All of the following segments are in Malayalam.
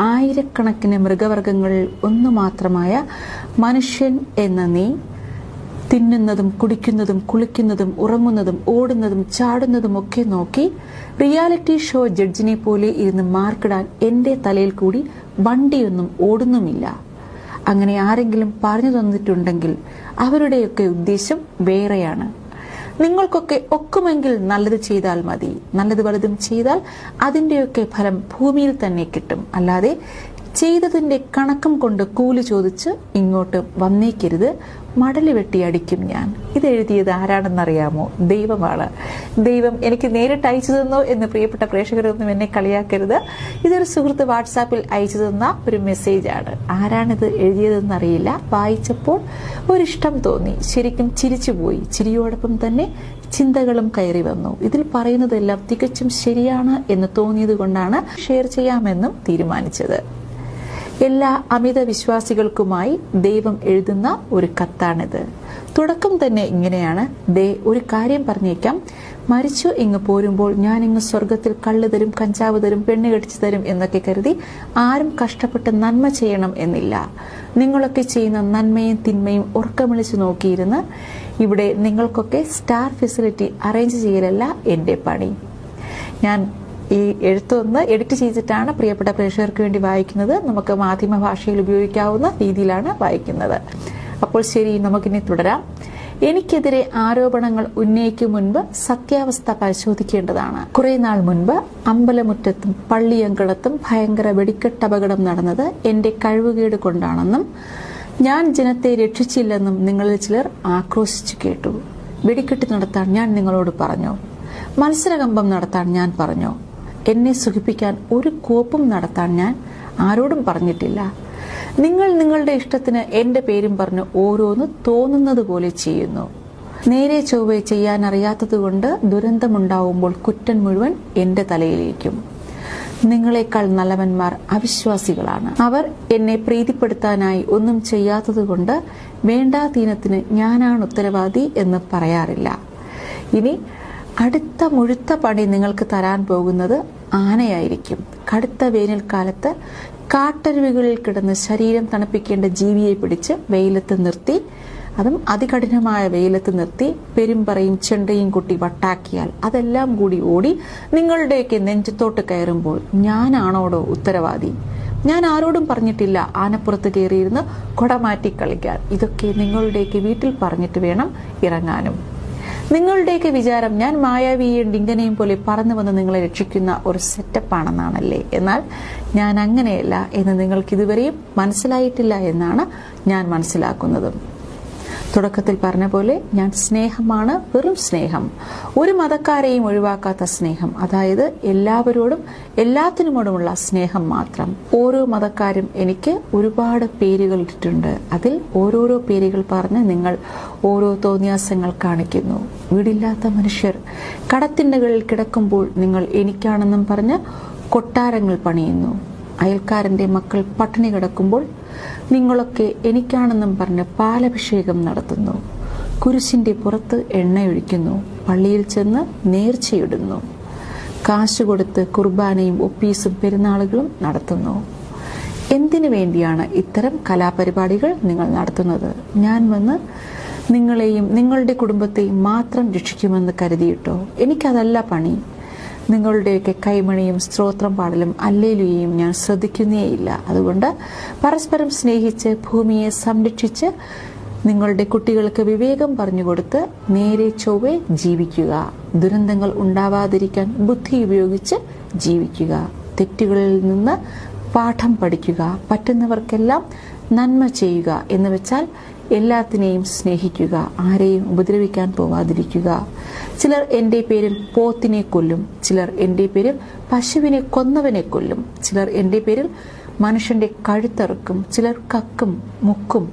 ആയിരക്കണക്കിന് മൃഗവർഗങ്ങളിൽ ഒന്നു മാത്രമായ മനുഷ്യൻ എന്ന നീ തിന്നുന്നതും കുടിക്കുന്നതും കുളിക്കുന്നതും ഉറങ്ങുന്നതും ഓടുന്നതും ചാടുന്നതും ഒക്കെ നോക്കി റിയാലിറ്റി ഷോ ജഡ്ജിനെ പോലെ ഇരുന്ന് മാർക്കിടാൻ എന്റെ തലയിൽ കൂടി വണ്ടിയൊന്നും ഓടുന്നുമില്ല. അങ്ങനെ ആരെങ്കിലും പറഞ്ഞു തന്നിട്ടുണ്ടെങ്കിൽ അവരുടെയൊക്കെ ഉദ്ദേശം വേറെയാണ്. നിങ്ങൾക്കൊക്കെ ഒക്കുമെങ്കിൽ നല്ലത് ചെയ്താൽ മതി. നല്ലത് വലുതും ചെയ്താൽ അതിന്റെയൊക്കെ ഫലം ഭൂമിയിൽ തന്നെ കിട്ടും. അല്ലാതെ ചെയ്തതിന്റെ കണക്കം കൊണ്ട് കൂലി ചോദിച്ച് ഇങ്ങോട്ട് വന്നേക്കരുത്. മടൽ വെട്ടി അടിക്കും ഞാൻ. ഇത് എഴുതിയത് ആരാണെന്നറിയാമോ? ദൈവമാണ് ദൈവം എനിക്ക് നേരിട്ട് അയച്ചു തന്നോ എന്ന് പ്രിയപ്പെട്ട പ്രേക്ഷകരൊന്നും എന്നെ കളിയാക്കരുത്. ഇതൊരു സുഹൃത്ത് വാട്സാപ്പിൽ അയച്ചു തന്ന ഒരു മെസ്സേജാണ്. ആരാണിത് എഴുതിയതെന്നറിയില്ല. വായിച്ചപ്പോൾ ഒരിഷ്ടം തോന്നി. ശരിക്കും ചിരിച്ചുപോയി ചിരിയോടൊപ്പം തന്നെ ചിന്തകളും കയറി വന്നു. ഇതിൽ പറയുന്നതെല്ലാം തികച്ചും ശരിയാണ് എന്ന് തോന്നിയത് കൊണ്ടാണ് ഷെയർ ചെയ്യാമെന്നും തീരുമാനിച്ചത്. എല്ലാ അമിത വിശ്വാസികൾക്കുമായി ദൈവം എഴുതുന്ന ഒരു കത്താണിത്. തുടക്കം തന്നെ ഇങ്ങനെയാണ്. ദേ ഒരു കാര്യം പറഞ്ഞേക്കാം. മരിച്ചു ഇങ്ങ് പോരുമ്പോൾ ഞാൻ ഇങ്ങ് സ്വർഗത്തിൽ കള്ളു തരും കഞ്ചാവ് തരും പെണ്ണ് കടിച്ചു തരും എന്നൊക്കെ കരുതി ആരും കഷ്ടപ്പെട്ട് നന്മ ചെയ്യണം എന്നില്ല. നിങ്ങളൊക്കെ ചെയ്യുന്ന നന്മയും തിന്മയും ഉറക്കമിളിച്ചു നോക്കിയിരുന്ന് ഇവിടെ നിങ്ങൾക്കൊക്കെ സ്റ്റാർ ഫെസിലിറ്റി അറേഞ്ച് ചെയ്യലല്ല എന്റെ പണി. ഞാൻ ഈ എഴുത്തൊന്ന് എഡിറ്റ് ചെയ്തിട്ടാണ് പ്രിയപ്പെട്ട പ്രേക്ഷകർക്ക് വേണ്ടി വായിക്കുന്നത്. നമുക്ക് മാധ്യമ ഭാഷയിൽ ഉപയോഗിക്കാവുന്ന രീതിയിലാണ് വായിക്കുന്നത്. അപ്പോൾ ശരി നമുക്കിനി തുടരാം. എനിക്കെതിരെ ആരോപണങ്ങൾ ഉന്നയിക്കും മുൻപ് സത്യാവസ്ഥ പരിശോധിക്കേണ്ടതാണ്. കുറെ നാൾ മുൻപ് അമ്പലമുറ്റത്തും പള്ളിയങ്കളത്തും ഭയങ്കര വെടിക്കെട്ട് വെടിക്കെട്ടപകടം നടന്നത് എന്റെ കഴിവുകേട് കൊണ്ടാണെന്നും ഞാൻ ജനത്തെ രക്ഷിച്ചില്ലെന്നും നിങ്ങളിൽ ചിലർ ആക്രോശിച്ചു കേട്ടു. വെടിക്കെട്ട് നടത്താൻ ഞാൻ നിങ്ങളോട് പറഞ്ഞു. മത്സരകമ്പം നടത്താൻ ഞാൻ പറഞ്ഞു. എന്നെ സുഖിപ്പിക്കാൻ ഒരു കോപ്പും നടത്താൻ ഞാൻ ആരോടും പറഞ്ഞിട്ടില്ല. നിങ്ങൾ നിങ്ങളുടെ ഇഷ്ടത്തിന് എന്റെ പേരും പറഞ്ഞ് ഓരോന്ന് തോന്നുന്നത് പോലെ ചെയ്യുന്നു. നേരെ ചൊവ്വെ ചെയ്യാൻ അറിയാത്തതുകൊണ്ട് ദുരന്തമുണ്ടാവുമ്പോൾ കുറ്റൻ മുഴുവൻ എന്റെ തലയിലേക്കും. നിങ്ങളെക്കാൾ നല്ലവന്മാർ അവിശ്വാസികളാണ്. അവർ എന്നെ പ്രീതിപ്പെടുത്താനായി ഒന്നും ചെയ്യാത്തതുകൊണ്ട് വേണ്ടാതീനത്തിന് ഞാനാണ് ഉത്തരവാദി എന്ന് പറയാറില്ല. ഇനി അടുത്ത മുഴുത്ത പണി നിങ്ങൾക്ക് തരാൻ പോകുന്നത് ആനയായിരിക്കും. കടുത്ത വേനൽക്കാലത്ത് കാട്ടരുവികളിൽ കിടന്ന് ശരീരം തണുപ്പിക്കേണ്ട ജീവിയെ പിടിച്ച് വെയിലത്ത് നിർത്തി അതും അതികഠിനമായ വെയിലത്ത് നിർത്തി പെരുമ്പറയും ചെണ്ടയും കൊട്ടി വട്ടാക്കിയാൽ അതെല്ലാം കൂടി ഓടി നിങ്ങളുടെയൊക്കെ നെഞ്ചത്തോട്ട് കയറുമ്പോൾ ഞാനാണോടോ ഉത്തരവാദി? ഞാൻ ആരോടും പറഞ്ഞിട്ടില്ല ആനപ്പുറത്ത് കയറിയിരുന്ന് കൊടമാറ്റി കളിക്കാൻ ഇതൊക്കെ നിങ്ങളുടെയൊക്കെ വീട്ടിൽ പറഞ്ഞിട്ട് വേണം ഇറങ്ങാനും. നിങ്ങളുടെയൊക്കെ വിചാരം ഞാൻ മായാവിയെയും ഡിങ്കനെയും പോലെ പറന്നു വന്ന് നിങ്ങളെ രക്ഷിക്കുന്ന ഒരു സെറ്റപ്പ് ആണെന്നാണല്ലേ? എന്നാൽ ഞാൻ അങ്ങനെയല്ല എന്ന് നിങ്ങൾക്ക് ഇതുവരെയും മനസ്സിലായിട്ടില്ല എന്നാണ് ഞാൻ മനസ്സിലാക്കുന്നത്. തുടക്കത്തിൽ പറഞ്ഞ പോലെ ഞാൻ സ്നേഹമാണ് വെറും സ്നേഹം. ഒരു മതക്കാരെയും ഒഴിവാക്കാത്ത സ്നേഹം അതായത് എല്ലാവരോടും എല്ലാത്തിനുമോടുമുള്ള സ്നേഹം മാത്രം. ഓരോ മതക്കാരും എനിക്ക് ഒരുപാട് പേരുകൾ ഇട്ടിട്ടുണ്ട്. അതിൽ ഓരോരോ പേരുകൾ പറഞ്ഞ് നിങ്ങൾ ഓരോ തോന്നിയാസങ്ങൾ കാണിക്കുന്നു. വീടില്ലാത്ത മനുഷ്യർ. കടത്തിണ്ടകളിൽ കിടക്കുമ്പോൾ നിങ്ങൾ എനിക്കാണെന്നും പറഞ്ഞ് കൊട്ടാരങ്ങൾ പണിയുന്നു. അയൽക്കാരന്റെ മക്കൾ പട്ടിണി കിടക്കുമ്പോൾ നിങ്ങളൊക്കെ എനിക്കാണെന്നും പറഞ്ഞ് പാലഭിഷേകം നടത്തുന്നു. കുരിശിന്റെ പുറത്ത് എണ്ണയൊഴിക്കുന്നു പള്ളിയിൽ ചെന്ന് നേർച്ചയിടുന്നു. കാശ് കൊടുത്ത് കുർബാനയും ഒപ്പീസും പെരുന്നാളുകളും നടത്തുന്നു. എന്തിനു വേണ്ടിയാണ് ഇത്തരം കലാപരിപാടികൾ നിങ്ങൾ നടത്തുന്നത്? ഞാൻ വന്ന് നിങ്ങളെയും നിങ്ങളുടെ കുടുംബത്തെയും മാത്രം രക്ഷിക്കുമെന്ന് കരുതിയിട്ടോ? എനിക്കതല്ല പണി. നിങ്ങളുടെയൊക്കെ കൈമണിയും സ്ത്രോത്രം പാടലും അല്ലേലുകയും ഞാൻ ശ്രദ്ധിക്കുന്നേയില്ല. അതുകൊണ്ട് പരസ്പരം സ്നേഹിച്ച് ഭൂമിയെ സംരക്ഷിച്ച് നിങ്ങളുടെ കുട്ടികൾക്ക് വിവേകം പറഞ്ഞുകൊടുത്ത് നേരെ ചൊവ്വെ ജീവിക്കുക. ദുരന്തങ്ങൾ ഉണ്ടാവാതിരിക്കാൻ ബുദ്ധി ഉപയോഗിച്ച് ജീവിക്കുക. തെറ്റുകളിൽ നിന്ന് പാഠം പഠിക്കുക. പറ്റുന്നവർക്കെല്ലാം നന്മ ചെയ്യുക എന്ന് വെച്ചാൽ എല്ലാത്തിനെയും സ്നേഹിക്കുക ആരെയും ഉപദ്രവിക്കാൻ പോവാതിരിക്കുക. ചിലർ എന്റെ പേരിൽ പോത്തിനെ കൊല്ലും ചിലർ എന്റെ പേരിൽ പശുവിനെ കൊന്നവനെ കൊല്ലും ചിലർ എന്റെ പേരിൽ മനുഷ്യന്റെ കഴുത്തറുക്കും ചിലർ കക്കും മുക്കും.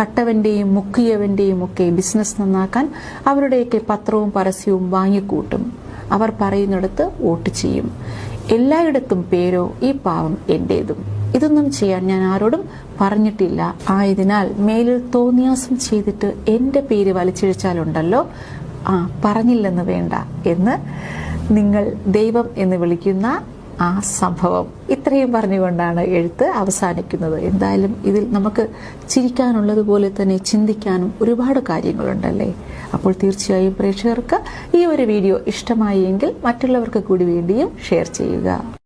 കട്ടവന്റെയും മുക്കിയവന്റെയും ഒക്കെ ബിസിനസ് നന്നാക്കാൻ അവരുടെയൊക്കെ പത്രവും പരസ്യവും വാങ്ങിക്കൂട്ടും. അവർ പറയുന്നിടത്ത് വോട്ട് ചെയ്യും. എല്ലായിടത്തും പേരോ ഈ പാവം എന്റേതും ഇതൊന്നും ചെയ്യാൻ ഞാൻ ആരോടും പറഞ്ഞിട്ടില്ല. ആയതിനാൽ മേലിൽ തോന്നിയാസം ചെയ്തിട്ട് എന്റെ പേര് വലിച്ചിഴിച്ചാലുണ്ടല്ലോ? ആ പറഞ്ഞില്ലെന്ന് വേണ്ട എന്ന് നിങ്ങൾ ദൈവം എന്ന് വിളിക്കുന്ന ആ സംഭവം. ഇത്രയും പറഞ്ഞുകൊണ്ടാണ് എഴുത്ത് അവസാനിക്കുന്നത്. എന്തായാലും ഇതിൽ നമുക്ക് ചിരിക്കാനുള്ളതുപോലെ തന്നെ ചിന്തിക്കാനും ഒരുപാട് കാര്യങ്ങളുണ്ടല്ലേ? അപ്പോൾ തീർച്ചയായും പ്രേക്ഷകർക്ക് ഈ ഒരു വീഡിയോ ഇഷ്ടമായി എങ്കിൽ മറ്റുള്ളവർക്ക് കൂടി വേണ്ടിയും ഷെയർ ചെയ്യുക.